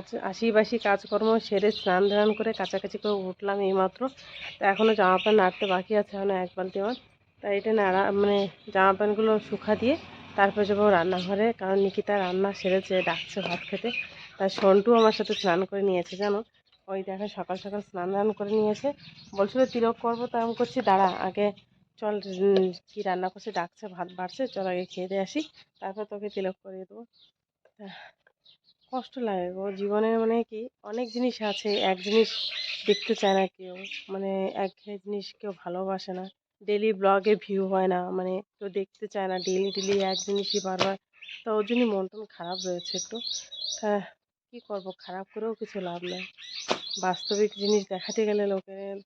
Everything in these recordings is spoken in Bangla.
কাজ আশিবাসি কাজকর্ম সেরে স্নান ধান করে কাছাকাছি করে উঠলাম এইমাত্র। তা এখনও জামা প্যান্ট নাড়তে বাকি আছে এখনও এক বালতি আমার। তাই এটা নাড়া মানে জামা প্যান্টগুলো শুকা দিয়ে তারপর যাব রান্নাঘরে, কারণ নিকিতা রান্না সেরেছে, ডাকছে ভাত খেতে। তাই সন্টু আমার সাথে স্নান করে নিয়েছে, জানো? ওই দেখো সকাল সকাল স্নান ধান করে নিয়েছে। বলছিল, তিলক করব তাই আমি করছি, দাঁড়া, আগে চল কি রান্না করছে, ডাকছে, ভাত বাড়ছে, চল আগে খেয়ে দিয়ে আসি, তারপর তোকে তিলক করিয়ে দেবো। কষ্ট লাগে গো। জীবনে মানে কি, অনেক জিনিস আছে, এক জিনিস দেখতে চায় না কেউ মানে এক জিনিস কেউ ভালোবাসে না। ডেলি ব্লগে ভিউ হয় না মানে কেউ দেখতে চায় না ডেলি ডেলি এক জিনিসই বারবার। তো ওর জন্য মন টন খারাপ রয়েছে একটু। তা কী করব, খারাপ করেও কিছু লাভ নেই। বাস্তবিক জিনিস দেখাতে গেলে লোকের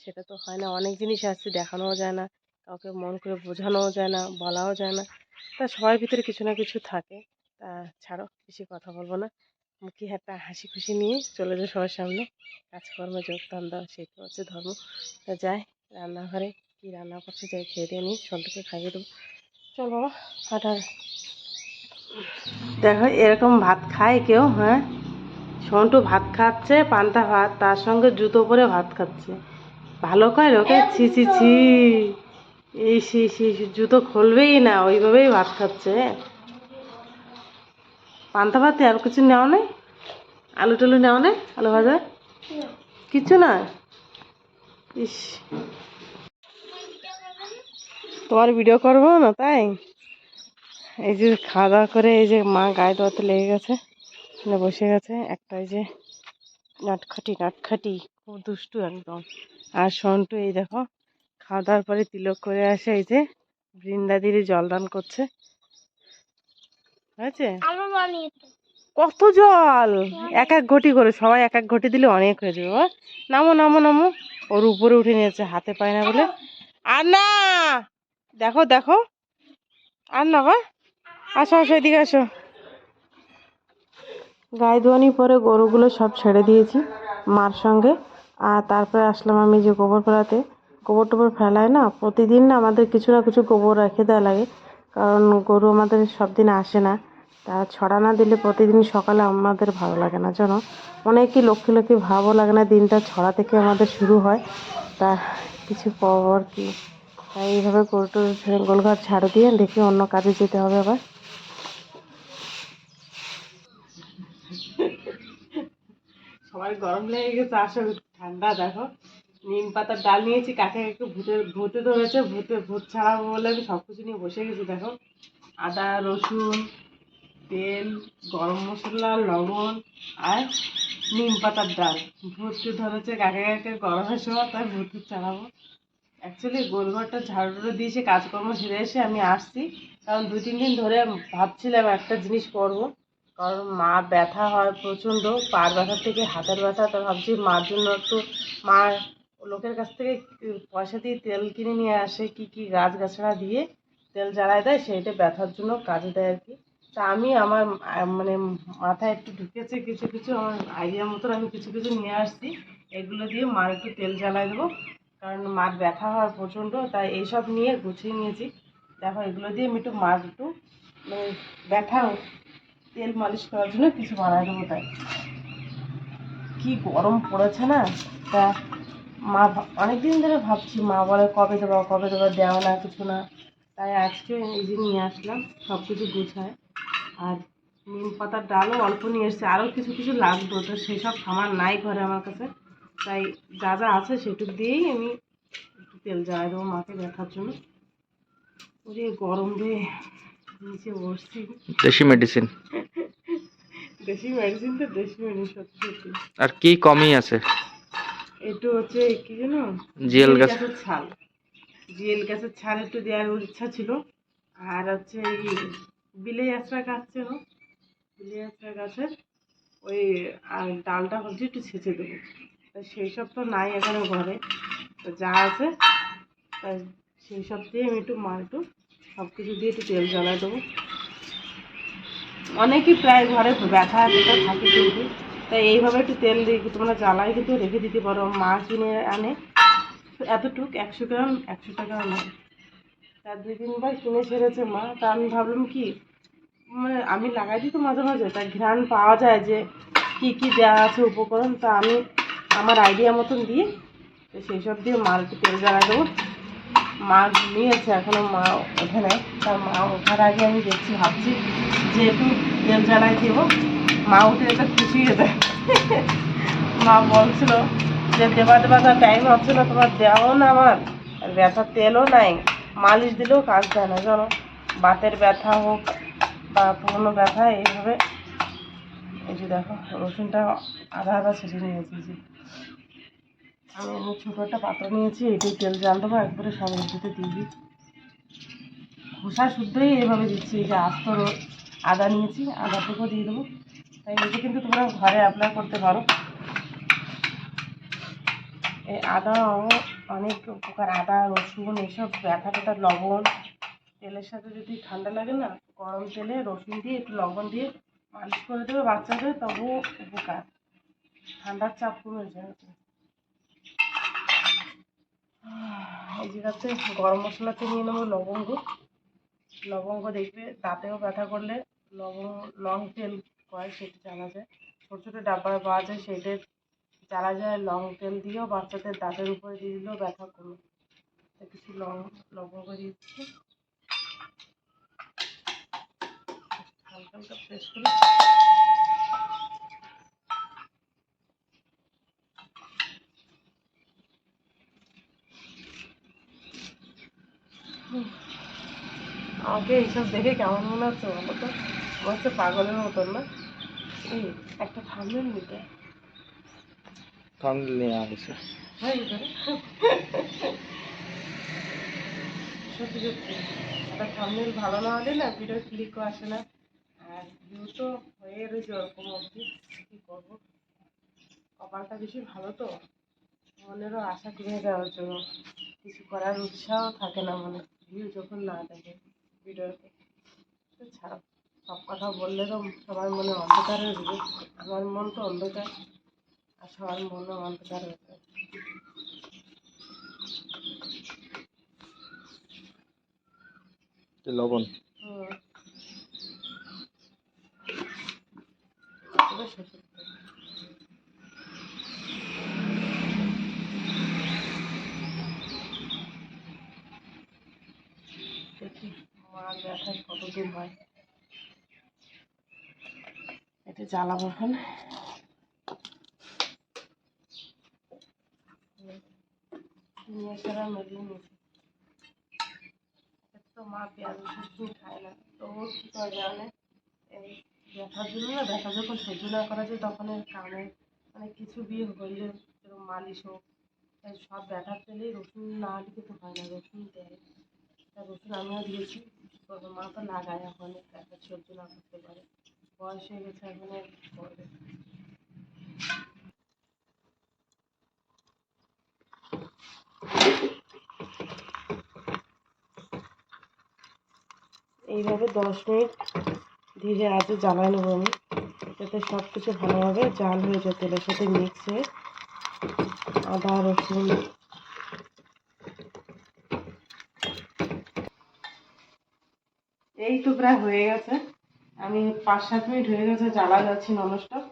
সেটা তো হয় না। অনেক জিনিস আছে, দেখানোও যায় না। কাউকে মন করে বোঝানোও যায় না, বলাও যায় না। তা সবার ভিতরে কিছু না কিছু থাকে। তা ছাড়ো বেশি কথা বলব না। মুখে একটা হাসি খুশি নিয়ে চলে যাও সবার সামনে। কাজকর্মে যোগদান দাও তো হচ্ছে ধর্ম। তা যাই রান্নাঘরে কী রান্না করছে যাই খেয়ে দিয়ে নিই সন্তুকে খাইয়ে দেবো। চল বাবা হাঁটার দেখো এরকম ভাত খায় কেউ হ্যাঁ? সন্টু ভাত খাচ্ছে পান্তা ভাত তার সঙ্গে জুতো পরে ভাত খাচ্ছে। ভালো করে লোকে ছি ছি ছি। এই সি সি জুতো খুলবেই না ওইভাবেই ভাত খাচ্ছে পান্তা ভাতে আর কিছু নেওয়া নেই? আলু টালু নেওয়া নেই? আলু ভাজা? কিছু না? ইস। তোমার ভিডিও করব না তাই? এই যে খাওয়া দাওয়া করে এই যে মা গায়ে দোয়াতে লেগে গেছে বসে গেছে। একটা এই যে নাটখাটি নাটখাটি। খুব দুষ্টু একদম। আর সন্টু এই দেখো খাওয়া দাওয়ার পরে তিলক করে আসে এই যে, বৃন্দাদিরে জলদান করছে। হয়েছে কত জল! এক এক ঘটি করে সবাই এক এক ঘটি দিলে অনেক হয়ে যাবে। নামো নামো নামো। ওর উপরে উঠে নিয়েছে হাতে পায় না বলে। আর না দেখো দেখো। আর না বা আসো আসো এদিকে আসো। গায়ে ধোয়ানি পরে গরুগুলো সব ছেড়ে দিয়েছি মার সঙ্গে। আর তারপরে আসলাম আমি যে গোবর ফেলাতে। গোবর টোবর ফেলায় না প্রতিদিন না আমাদের কিছু না কিছু গোবর রেখে দেওয়া লাগে। কারণ গরু আমাদের সব দিন আসে না। তা ছড়া না দিলে প্রতিদিন সকালে আমাদের ভালো লাগে না, জানো? অনেকই লক্ষ্মী লক্ষ্মী ভাবও লাগে না দিনটা ছড়া থেকে আমাদের শুরু হয়। তা কিছু খবর কি? তাই এইভাবে গরুটো গোলঘর ঝাড়ু দিয়ে দেখি অন্য কাজে যেতে হবে আবার। সবাই গরম লেগে গেছে, আসো ঠান্ডা দেখো। নিম পাতার ডাল নিয়েছি, কাকে একটু ভূতে ভূতে ধরেছে ভূতে, ভূত ছাড়াবো বলে আমি সব কিছু নিয়ে বসে গেছি, দেখো। আদা, রসুন, তেল, গরম মশলা, লবণ আর নিম পাতার ডাল। ভূতে ধরেছে, কাকে কাকে গরমের সময় তাই ভূতে ছাড়াবো। অ্যাকচুয়ালি গোলঘরটা ঝাড়ুটা দিয়েছে কাজকর্ম সেরে এসে আমি আসছি। কারণ দু, তিন দিন ধরে ভাবছিলাম একটা জিনিস করব। কারণ মা ব্যথা হয় প্রচণ্ড, পার ব্যথার থেকে হাতের ব্যথা, তো ভাবছি মার জন্য একটু মা লোকের কাছ থেকে পয়সা দিয়ে তেল কিনে নিয়ে আসে, কি কি গাছ গাছড়া দিয়ে তেল জ্বালায় দেয়, সেইটা ব্যথার জন্য কাজে দেয় আর কি। তা আমি আমার মানে মাথায় একটু ঢুকেছে কিছু কিছু, আমার আইডিয়া মতন আমি কিছু কিছু নিয়ে আসছি। এগুলো দিয়ে মার একটু তেল জ্বালায় দেবো, কারণ মার ব্যথা হয় প্রচণ্ড, তাই এইসব নিয়ে গুছিয়ে নিয়েছি। দেখো, এগুলো দিয়ে আমি একটু মার একটু মানে ব্যথা তেল মালিশ করার জন্য কিছু বানায় দেবো তাই। কি গরম পড়েছে না? তা মা অনেক দিন ধরে ভাবছি মা বলে কবে দেবো কবে দেবো দেওয়া না কিছু না। তাই আজকে এই যে নিয়ে আসলাম সব কিছু গুছায়। আর নিম পাতার ডালও অল্প নিয়ে এসেছে আরও কিছু কিছু লাগতো তো সেসব খাবার নাই ঘরে আমার কাছে। তাই যা যা আছে সেটুক দিয়েই আমি একটু তেল জ্বালাই দেবো মাকে দেখার জন্য। ওরে গরম রে নিচে বসছি। দেশি মেডিসিন দেশি মেডিসিন তো দেশি মেডিসিন সত্যি সত্যি। আর কি কমই আছে? একটু হচ্ছে কি জানো জিএল গাছের ছাল। জিএল গাছের ছাল একটু দেওয়ার ইচ্ছা ছিল। আর হচ্ছে এই বিলেই আশ্রা গাছ ছিল বিলেই আশ্রা গাছের ওই আর ডালটা হচ্ছে একটু ছেঁচে দেবো। তা সেই সব তো নাই এখনও ঘরে। তো যা আছে তাই সেই সব দিয়ে আমি একটু মার একটু সব কিছু দিয়ে একটু তেল জ্বালায় দেবো। অনেকই প্রায় ঘরে ব্যথা যেটা থাকে কিন্তু তাই এইভাবে একটু তেল দিয়ে তোমরা জ্বালাই কিন্তু রেখে দিতে পারো মা কিনে আনে। এতটুক, একশো গ্রাম, একশো টাকা নেয় তার দুই তিনবার কিনে ছেড়েছে মা। তা আমি ভাবলাম কি মানে আমি লাগাই দিই তো মাঝে মাঝে তা ঘ্রাণ পাওয়া যায় যে কি কি দেওয়া আছে, উপকরণ। তা আমি আমার আইডিয়া মতন দিয়ে তো সেই সব দিয়ে একটু তেল জ্বালা দেবো। মা ঘুমিয়েছে এখনও মা ওখানে তার মা ওঠার আগে আমি দেখছি, ভাবছি যে একটু তেল জ্বালাই দেবো। মা উঠে এটা খুশি হয়ে যায়। মা বলছিল যে, দেবা দেবা তার টাইম হচ্ছে না তোমার দেওয়াও না আমার, আর ব্যথার তেলও নাই, মালিশ দিলেও কাজ দেয় না, জানো? বাতের ব্যথা হোক বা পুরনো ব্যথা, এইভাবে। এই যে দেখো, রসুনটা আধা আধা ছেঁচে নিয়েছি আমি এমনি ছোটো একটা পাত্র নিয়েছি, এটাই তেল জাল দেবো, একবারে সব কিছুতে দিয়ে দিই। খোসা শুদ্ধই এইভাবে দিচ্ছি, এই যে আস্ত আদা নিয়েছি, আদাটুকু দিয়ে দেবো। তাই এটা কিন্তু তোমরা ঘরে অ্যাপ্লাই করতে পারো। এই আদা, অনেক উপকার আদা, রসুন এইসব ব্যথা ব্যথা লবণ, তেলের সাথে যদি ঠান্ডা লাগে না, গরম তেলে রসুন দিয়ে একটু লবণ দিয়ে মালিশ করে দেবে বাচ্চাদের, তবুও উপকার। ঠান্ডার চাপ কমে যায়। এই জায়গাতে গরম মশলাতে নিয়ে নেব লবঙ্গ। লবঙ্গ দেখবে, দাঁতেও ব্যথা করলে লবঙ্গ, লং তেল কয় সেটা জানা যায়। ছোটো ছোটো ডাব্বায় পাওয়া যায়, সেটা চালা যায়। লং তেল দিয়েও বাচ্চাদের দাঁতের উপরে দিয়ে দিলেও ব্যথা কমে কিছু লং লবঙ্গ দিচ্ছি। করে। আমাকে এইসব দেখে কেমন মনে হচ্ছে বলো তো? মনে হচ্ছে পাগলের মতন না। একটা থামবেন নিতে থামলে নিয়ে আসছে হয়ে গেছে সত্যি সত্যি। একটা থামনেল ভালো না হলে না ভিডিও ক্লিকও আসে না। আর ভিউ তো হয়ে রয়েছে ওরকম অবধি। কী করব? কপালটা বেশি ভালো তো। মনেরও আশা কমে যাওয়ার জন্য। কিছু করার উৎসাহ থাকে না মনে। ভিউ যখন না দেখে ভিডিওতে তো ছাড়ো। সব কথা বললে তো সবার মনে অন্ধকার হয়ে যাবে। আমার মন তো অন্ধকার আর সবার মনে অন্ধকার হয়ে যায় লবণ। দেখি হয়। এটা জ্বালাবো এখন। তো মা পেঁয়াজ খায় না। জানে? এই জন্য না, ব্যথা যখন সহ্য না করা যায় তখন কানে মানে কিছু বিয়ে যেরকম মালিশ হোক সব ব্যথার পেলেই রসুন না দিতে তো হয় না, রসুন দেয়। তা রসুন আমিও দিয়েছি মা তো লাগায় এখন, ব্যথা সহ্য না করতে পারে। বয়স হয়ে গেছে এইভাবে দশ মিনিট ধীরে আজে জ্বালায় নেব আমি, যাতে সব কিছু ভালোভাবে জাল হয়ে যায় তেলের সাথে মিক্স হয়ে আদা, রসুন। এই তো প্রায় হয়ে গেছে। আমি পাঁচ সাত মিনিট হয়ে গেছে, জ্বালা যাচ্ছি ননস্টপ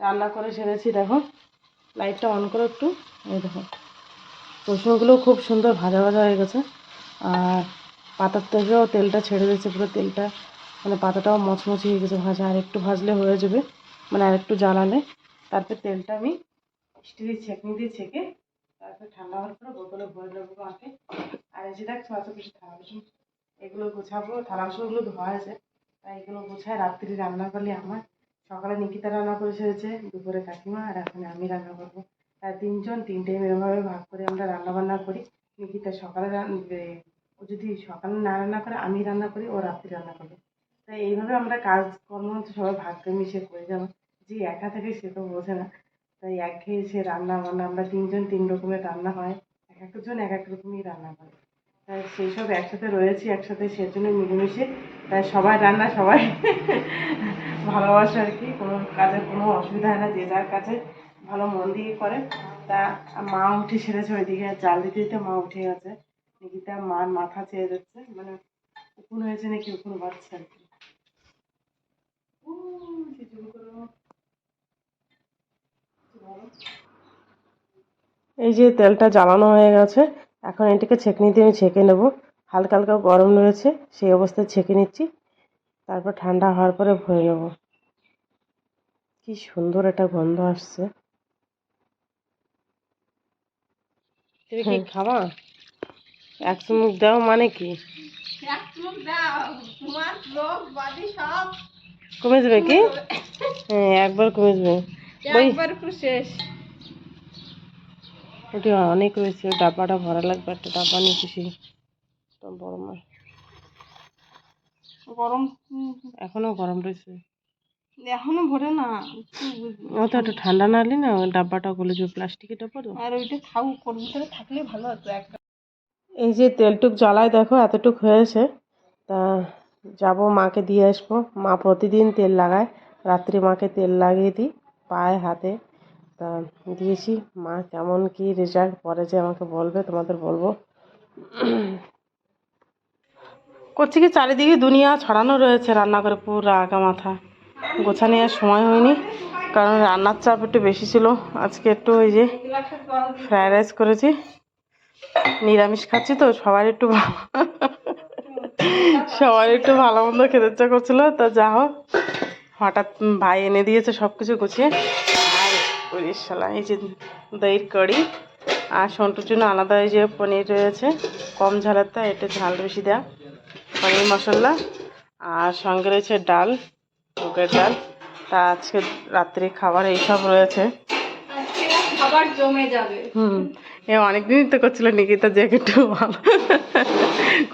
রান্না করে সেরেছি, দেখো। লাইটটা অন করো একটু। এই দেখো। রসুনগুলো খুব সুন্দর ভাজা ভাজা হয়ে গেছে। আর পাতার থেকেও তেলটা ছেড়ে দিয়েছে, পুরো তেলটা। মানে পাতাটাও মচমচি হয়ে গেছে ভাজা। আর একটু ভাজলে হয়ে যাবে। মানে আর একটু জ্বালালে। তারপর তেলটা আমি স্টিলের ছেঁকনি দিয়ে ছেঁকে তারপর ঠান্ডা হওয়ার পরে বোতলে ভরে নেব মাকে। আর যে দেখ ছোটো কিছু থালা বাসন এগুলো গোছাবো। থালা বাসনগুলো ধোয়া আছে তাই এগুলো গোছায় রাত্রি রান্না করলে আমার। সকালে নিকিতা রান্না করে সেরেছে, দুপুরে কাকিমা, আর এখন আমি রান্না করব। তাই তিনজন তিন টাইম এরমভাবে ভাগ করে আমরা রান্না বান্না করি। নিকিতা সকালে ও যদি সকালে না রান্না করে, আমি রান্না করি, ও রাত্রি রান্না করবে। তাই এইভাবে আমরা কাজ কর্ম হচ্ছে সবাই ভাগ করে মিশে করে যাব। যে একা থাকে সে তো বোঝে না। তাই একঘেয়ে সে রান্না বান্না আমরা তিনজন তিন রকমের রান্না হয়। এক একজন এক এক রকমই রান্না করে। তাই সেই সব একসাথে রয়েছি, একসাথে সেজন্য মিলেমিশে। তাই সবাই রান্না, সবাই ভালোবাসে আর কি, কোনো কাজে কোনো অসুবিধা হয় না, যে যার কাছে ভালো মন দিয়ে করে। তা মা উঠে সেরেছে ওইদিকে, জাল দিতে দিতে মা উঠে গেছে। নিকিতা মার মাথা চেয়ে যাচ্ছে মানে উকুন হয়েছে নাকি, উকুন বাড়ছে আর কি। এই যে তেলটা জ্বালানো হয়ে গেছে এখন এটিকে ছেঁকনি দিয়ে আমি ছেঁকে নেব। হালকা হালকা গরম রয়েছে সেই অবস্থায় ছেঁকে নিচ্ছি। তারপর ঠান্ডা হওয়ার পরে ভরে নেব। কি সুন্দর একটা গন্ধ আসছে। তুমি কি খাবা? এক চুমুক দাও মানে কি? কমে যাবে কি? হ্যাঁ একবার কমে যাবে। শেষ। ওটা অনেক রয়েছে ডাব্বাটা ভরা লাগবে একটা ডাব্বা নিয়ে এসেছি তো বড় মা গরম? এখনও গরম রয়েছে। এখনও ভরে না ও তো একটু ঠান্ডা না হলে না ডাব্বাটা গলে যাবে প্লাস্টিকের ডাব্বা তো আর ওইটা খাও ভিতরে থাকলে ভালো হতো একটা। এই যে তেলটুক জ্বালায় দেখো এতটুক হয়েছে। তা যাব মাকে দিয়ে আসব। মা প্রতিদিন তেল লাগায় রাত্রি মাকে তেল লাগিয়ে দিই পায়ে হাতে। তা দিয়েছি। মা কেমন কি রেজাল্ট পরে যে আমাকে বলবে, তোমাদের বলব। করছি কি চারিদিকে দুনিয়া ছড়ানো রয়েছে রান্না করে পুরো আগা মাথা। গোছানি আর সময় হয়নি, কারণ রান্নার চাপ একটু বেশি ছিল। আজকে একটু ওই যে ফ্রায়েড রাইস করেছি। নিরামিষ খাচ্ছি তো, সবার একটু সবার একটু ভালো মন্দ খেতে ইচ্ছা করছিল। তা যা হোক, হঠাৎ ভাই এনে দিয়েছে সব কিছু গুছিয়ে। ওই শালা এই যে দইয়ের কড়ি আর সন্টুর জন্য আলাদা এই যে পনির রয়েছে। কম ঝালের তা এটা ঝাল বেশি দেওয়া পনির মশলা আর সঙ্গে রয়েছে ডাল মুগের ডাল। তা আজকে রাত্রে খাবার এইসব রয়েছে। খাবার জমে যাবে। হুম। অনেকদিনই তো করছিল নিকিতা যে একটু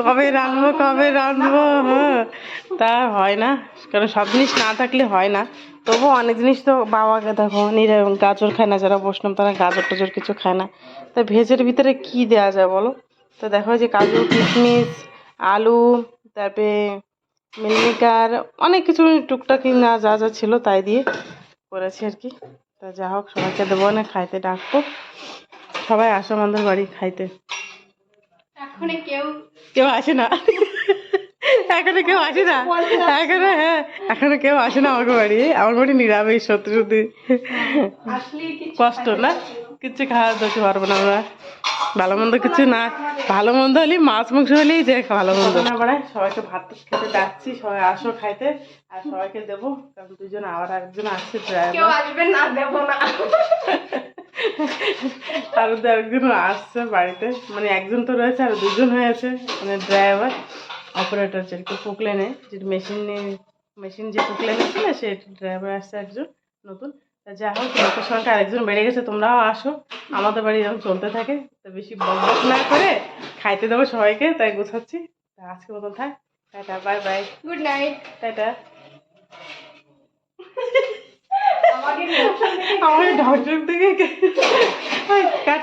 কবে রাঁধবো কবে রাঁধবো হ্যাঁ। তা হয় না, কারণ সব জিনিস না থাকলে হয় না। তবুও অনেক জিনিস তো বাবাকে দেখো নিরা গাজর খায় না, যারা বসলাম তারা গাজর টাজর কিছু খায় না। তা ভেজের ভিতরে কি দেওয়া যায় বলো? তো দেখো যে কাজু, কিশমিশ, আলু, তারপরে মিলমিকার অনেক কিছু টুকটাক না যা যা ছিল তাই দিয়ে করেছি আর কি। তা যা হোক, সবাইকে দেবো, না খাইতে ডাকবো। সবাই আসো আমাদের বাড়ি খাইতে। এখন কেউ কেউ আসে না। এখনও কেউ আসে না। এখনও হ্যাঁ এখনও কেউ আসে না আমাকে বাড়ি। আমার বাড়ি নিরামিষ সত্যি সত্যি। কষ্ট না? কিচ্ছু খাওয়া দিতে পারব না আমরা। ভালো মন্দ কিছু না। ভালো মন্দ হলেই মাছ মাংস হলেই যে ভালো মন্দ। না বাড়ায় সবাইকে ভাত খেতে ডাকছি সবাই আসো খাইতে। আর সবাইকে দেবো কারণ দুজন আবার একজন আসছে কেউ ড্রাইভার না দেবো না। আরও দু একজন আসছে বাড়িতে। মানে একজন তো রয়েছে আর দুজন হয়েছে মানে ড্রাইভার অপারেটর যেরকম কুকলেনে যে মেশিন মেশিন যে কুকলেনে না সে ড্রাইভার আসছে একজন নতুন। তা যা হোক লোকের সংখ্যা আরেকজন বেড়ে গেছে তোমরাও আসো। আমাদের বাড়ি এরকম চলতে থাকে তো বেশি বক না করে খাইতে দেবো সবাইকে তাই গোছাচ্ছি। তা আজকে মতন থাক। Tata bye bye good night tata. আমাকে আমার ঢকঢক থেকে কাট